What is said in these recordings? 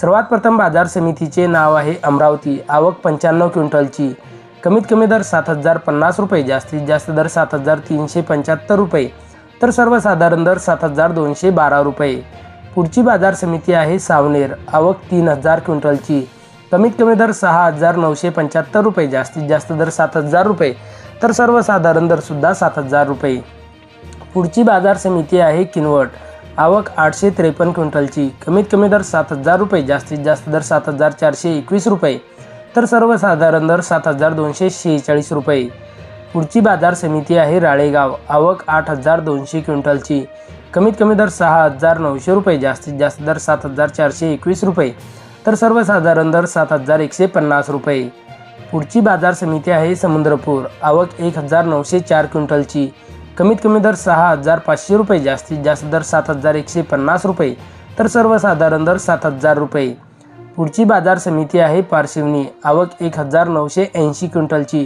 सर्वात प्रथम बाजार समितीचे नाव आहे अमरावती. आवक पंच्याण्णव क्विंटलची. कमीत कमी दर सात हजार पन्नास रुपये जास्तीत जास्त दर सात हजार तीनशे पंच्याहत्तर रुपये तर सर्वसाधारण दर सात हजार दोनशे बारा रुपये. पुढची बाजार समिती आहे सावनेर. आवक तीन हजार क्विंटलची. कमीत कमी दर सहा हजार नऊशे पंच्याहत्तर रुपये जास्तीत जास्त दर सात हजार रुपये तर सर्वसाधारण दरसुद्धा सात हजार रुपये. पुढची बाजार समिती आहे किनवट. आवक आठशे त्रेपन्न क्विंटलची. कमीत कमी दर सात हजार रुपये जास्तीत जास्त दर सात हजार चारशे एकवीस रुपये. तर सर्वसाधारण दर सात हजार दोनशे शेहेचाळीस रुपये. पुढची बाजार समिती आहे राळेगाव. आवक आठ हजार दोनशे क्विंटलची. कमीत कमी दर सहा हजार नऊशे रुपये जास्तीत जास्त दर सात हजार चारशे एकवीस रुपये. तर सर्वसाधारण दर सात हजार एकशे पन्नास रुपये. पुढची बाजार समिती आहे समुद्रपूर. आवक एक हजार नऊशे चार क्विंटलची. कमीत कमी दर सहा हजार पाचशे रुपये जास्तीत जास्त दर सात हजार एकशे पन्नास रुपये तर सर्वसाधारण दर सात हजार रुपये. पुढची बाजार समिती आहे पारशिवनी आवक एक हजार नऊशे ऐंशी क्विंटलची.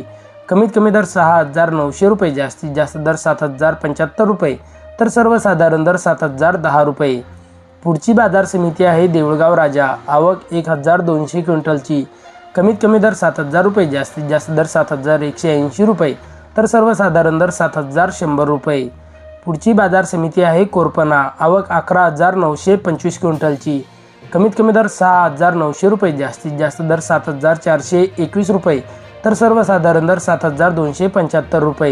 कमीत कमी दर सहा हजार नऊशे रुपये जास्तीत जास्त दर सात हजार पंच्याहत्तर रुपये तर सर्वसाधारण दर सात हजार दहा रुपये. पुढची बाजार समिती आहे देऊळगाव राजा आवक एक हजार दोनशे क्विंटलची. कमीत कमी दर सात हजार रुपये जास्तीत जास्त दर सात हजार एकशे ऐंशी रुपये तर सर्वसाधारण दर सात हजार शंभर रुपये. पुढची बाजार समिती आहे कोरपना आवक अकरा हजार नऊशे पंचवीस क्विंटलची. कमीत कमी दर सहा हजार नऊशे रुपये. जास्तीत जास्त दर सात हजार चारशे एकवीस रुपये. तर सर्वसाधारण दर सात हजार दोनशे पंच्याहत्तर रुपये.